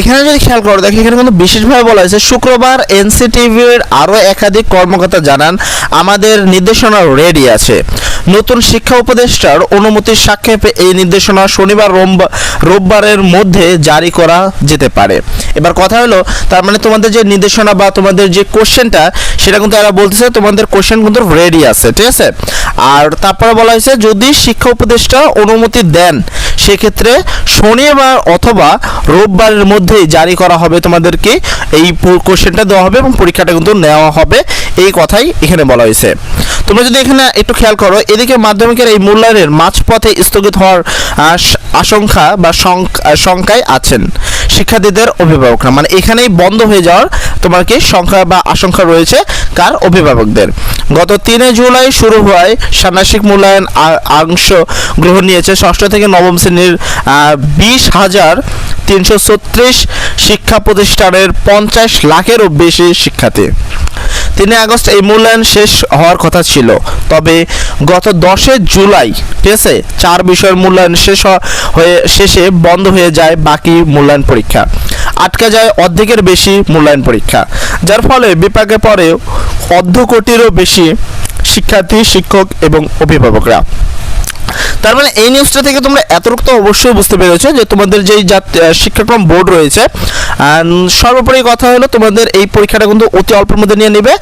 এখানে যদি খেয়াল করো, দেখো এখানে কিন্তু বিশেষভাবে বলা হয়েছে, শুক্রবার এনসিটিভির আরও একাধিক কর্মকর্তা জানান, আমাদের নির্দেশনা রেডি আছে। নতুন শিক্ষা উপদেষ্টার অনুমতির সাক্ষেপে এই নির্দেশনা শনিবার রোববার রোববারের মধ্যে জারি করা যেতে পারে। এবার কথা হলো, তার মানে তোমাদের যে নির্দেশনা বা তোমাদের যে কোশ্চেনটা, সেটা কিন্তু এরা বলতেছে, তোমাদের কোশ্চেন কিন্তু রেডি আছে, ঠিক আছে? আর তারপরে বলা হয়েছে, যদি শিক্ষা উপদেষ্টা অনুমতি দেন সেক্ষেত্রে শনিবার অথবা রোববারের মধ্যেই জারি করা হবে তোমাদেরকে এই কোশ্চেনটা দেওয়া হবে এবং পরীক্ষাটা কিন্তু নেওয়া হবে। এই কথাই এখানে বলা হয়েছে। তোমরা যদি এখানে একটু খেয়াল করো, এদিকে মাধ্যমিকের এই মূল্যায়নের মাঝপথে স্থগিত হওয়ার আশঙ্কা বা শঙ্কায় আছেন। শিক্ষার্থীদের অভিভাবকরা। মানে এখানেই বন্ধ হয়ে যাওয়ার তোমাকে সংখ্যা বা আশঙ্কা রয়েছে কার অভিভাবকদের। গত তিনে জুলাই শুরু হওয়ায় ষান্মাসিক মূল্যায়ন অংশ গ্রহণ নিয়েছে। ষষ্ঠ থেকে নবম শ্রেণির বিশ হাজার তিনশো শিক্ষা প্রতিষ্ঠানের পঞ্চাশ লাখেরও বেশি শিক্ষার্থী। তিন আগস্ট এই মূল্যায়ন শেষ হওয়ার কথা ছিল। তবে গত দশে জুলাই, ঠিক আছে, চার বিষয়ের মূল্যায়ন শেষ হয়ে শেষে বন্ধ হয়ে যায় বাকি মূল্যায়ন পরীক্ষা। আটকে যায় অর্ধেকের বেশি মূল্যায়ন পরীক্ষা। যার ফলে বিপাকে পড়ে অর্ধ কোটিরও বেশি শিক্ষার্থী, শিক্ষক এবং অভিভাবকরা। তার মানে এই নিউজটা থেকে তোমরা এতটুকু তো অবশ্যই বুঝতে পেরেছ যে তোমাদের যেই শিক্ষাক্রম বোর্ড রয়েছে সর্বোপরি কথা হলো তোমাদের এই পরীক্ষাটা কিন্তু অতি অল্পের মধ্যে নিয়ে নেবে।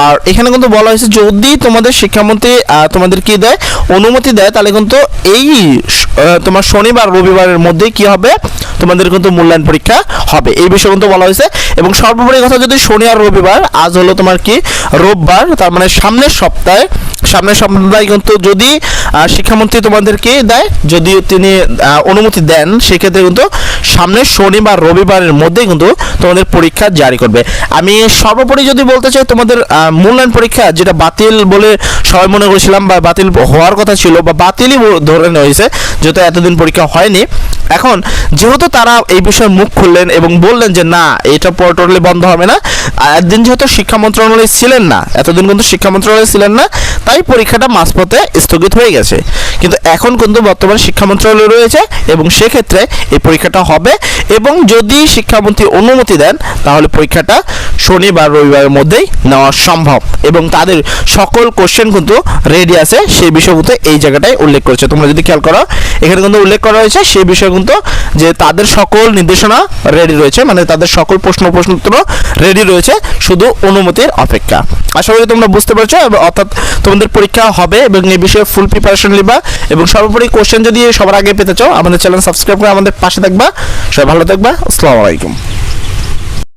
আর এখানে কিন্তু বলা হয়েছে যদি তোমাদের শিক্ষামন্ত্রী তোমাদের কি দেয়? অনুমতি দেয়, তাহলে কিন্তু এই তোমার শনিবার, রবিবারের মধ্যেই কি হবে? তোমাদের কিন্তু মূল্যায়ন পরীক্ষা হবে। এই বিষয়ে কিন্তু বলা হয়েছে। এবং সর্বোপরি কথা যদি শনি আর রবিবার, আজ হলো তোমার কি? রোববার, তার মানে সামনের সপ্তাহে সামনের সপ্তাহে কিন্তু যদি শিক্ষামন্ত্রী তোমাদেরকে দেয়, যদি তিনি অনুমতি দেন, সেক্ষেত্রে কিন্তু সামনের শনিবার, রবিবারের মধ্যে কিন্তু তোমাদের পরীক্ষা জারি করবে। আমি সর্বোপরি যদি বলতে চাই, তোমাদের মূল্যায়ন পরীক্ষা যেটা বাতিল বলে সবাই মনে করেছিলাম বা বাতিল হওয়ার কথা ছিল বা বাতিলই ধরে নেওয়া হয়েছে, যেহেতু এতদিন পরীক্ষা হয়নি। এখন যেহেতু তারা এই বিষয়ে মুখ খুললেন এবং বললেন যে, না, এটা টোটালি বন্ধ হবে না। একদিন যেহেতু শিক্ষা মন্ত্রণালয়ে ছিলেন না, এতদিন কিন্তু শিক্ষা মন্ত্রণালয়ে ছিলেন না তাই পরীক্ষাটা মাঝপথে স্থগিত হয়ে গেছে। কিন্তু এখন কিন্তু বর্তমানে শিক্ষা মন্ত্রণালয় রয়েছে এবং সেক্ষেত্রে এই পরীক্ষাটা হবে এবং যদি শিক্ষামন্ত্রী অনুমতি দেন, তাহলে পরীক্ষাটা শনিবার, রবিবারের মধ্যেই নেওয়া সম্ভব এবং তাদের সকল কোশ্চেন কিন্তু রেডি আছে। সেই বিষয় কিন্তু এই জায়গাটায় উল্লেখ করেছে। তোমরা যদি খেয়াল করো, এখানে কিন্তু উল্লেখ করা হয়েছে, সেই বিষয়ে কিন্তু যে তাদের সকল নির্দেশনা রেডি রয়েছে মানে তাদের সকল প্রশ্ন প্রশ্নোত্তর রেডি রয়েছে, শুধু অনুমতির অপেক্ষা। আশা করি তোমরা বুঝতে পারছ অর্থাৎ তোমাদের পরীক্ষা হবে এবং এই বিষয়ে ফুল প্রিপারেশন নিবা এবং সর্বোপরি কোশ্চেন যদি সবার আগে পেতে চাও, আমাদের চ্যানেল সাবস্ক্রাইব করে আমাদের পাশে থাকবা। সবাই ভালো থাকবা। আসসালামু আলাইকুম।